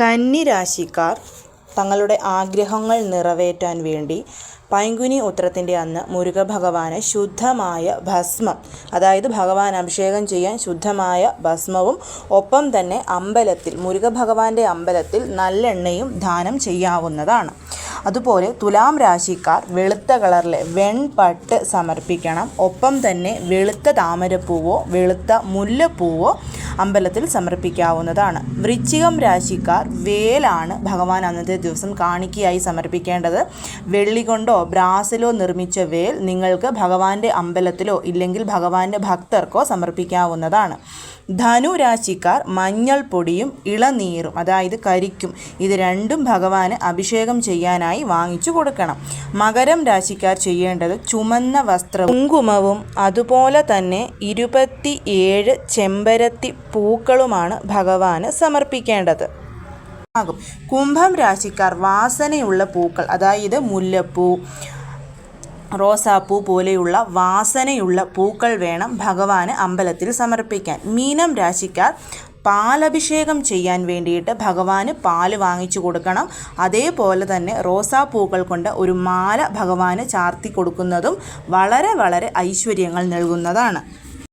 കന്നി രാശിക്കാർ തങ്ങളുടെ ആഗ്രഹങ്ങൾ നിറവേറ്റാൻ വേണ്ടി പൈങ്കുനി ഉത്രത്തിന്റെ അന്ന് മുരുക ഭഗവാന് ശുദ്ധമായ ഭസ്മം അതായത് ഭഗവാൻ അഭിഷേകം ചെയ്യാൻ ശുദ്ധമായ ഭസ്മവും ഒപ്പം തന്നെ അമ്പലത്തിൽ മുരുക ഭഗവാന്റെ അമ്പലത്തിൽ നല്ലെണ്ണയും ദാനം ചെയ്യാവുന്നതാണ്. അതുപോലെ തുലാം രാശിക്കാർ വെളുത്ത കളറിലെ വെൺപട്ട് സമർപ്പിക്കണം. ഒപ്പം തന്നെ വെളുത്ത താമരപ്പൂവോ വെളുത്ത മുല്ലപ്പൂവോ അമ്പലത്തിൽ സമർപ്പിക്കാവുന്നതാണ്. വൃശ്ചികം രാശിക്കാർ വേലാണ് ഭഗവാൻ അന്നത്തെ ദിവസം കാണിക്കയായി സമർപ്പിക്കേണ്ടത്. വെള്ളി കൊണ്ടോ ബ്രാസിലോ നിർമ്മിച്ച വേൽ നിങ്ങൾക്ക് ഭഗവാന്റെ അമ്പലത്തിലോ ഇല്ലെങ്കിൽ ഭഗവാന്റെ ഭക്തർക്കോ സമർപ്പിക്കാവുന്നതാണ്. ധനു രാശിക്കാർ മഞ്ഞൾപ്പൊടിയും ഇളനീരും അതായത് കരിക്കും ഇത് രണ്ടും ഭഗവാന് അഭിഷേകം ചെയ്യാനായി വാങ്ങിച്ചു കൊടുക്കണം. മകരം രാശിക്കാർ ചെയ്യേണ്ടത് ചുമന്ന വസ്ത്രവും കുങ്കുമവും അതുപോലെ തന്നെ ഇരുപത്തി ഏഴ് ചെമ്പരത്തി പൂക്കളുമാണ് ഭഗവാന് സമർപ്പിക്കേണ്ടത്. ആകും. കുംഭം രാശിക്കാർ വാസനയുള്ള പൂക്കൾ അതായത് മുല്ലപ്പൂ റോസാപ്പൂ പോലെയുള്ള വാസനയുള്ള പൂക്കൾ വേണം ഭഗവാന് അമ്പലത്തിൽ സമർപ്പിക്കാൻ. മീനം രാശിക്കാർ പാലഭിഷേകം ചെയ്യാൻ വേണ്ടിയിട്ട് ഭഗവാന് പാൽ വാങ്ങിച്ചു കൊടുക്കണം. അതേപോലെ തന്നെ റോസാപ്പൂക്കൾ കൊണ്ട് ഒരു മാല ഭഗവാന് ചാർത്തി കൊടുക്കുന്നതും വളരെ വളരെ ഐശ്വര്യങ്ങൾ നൽകുന്നതാണ്.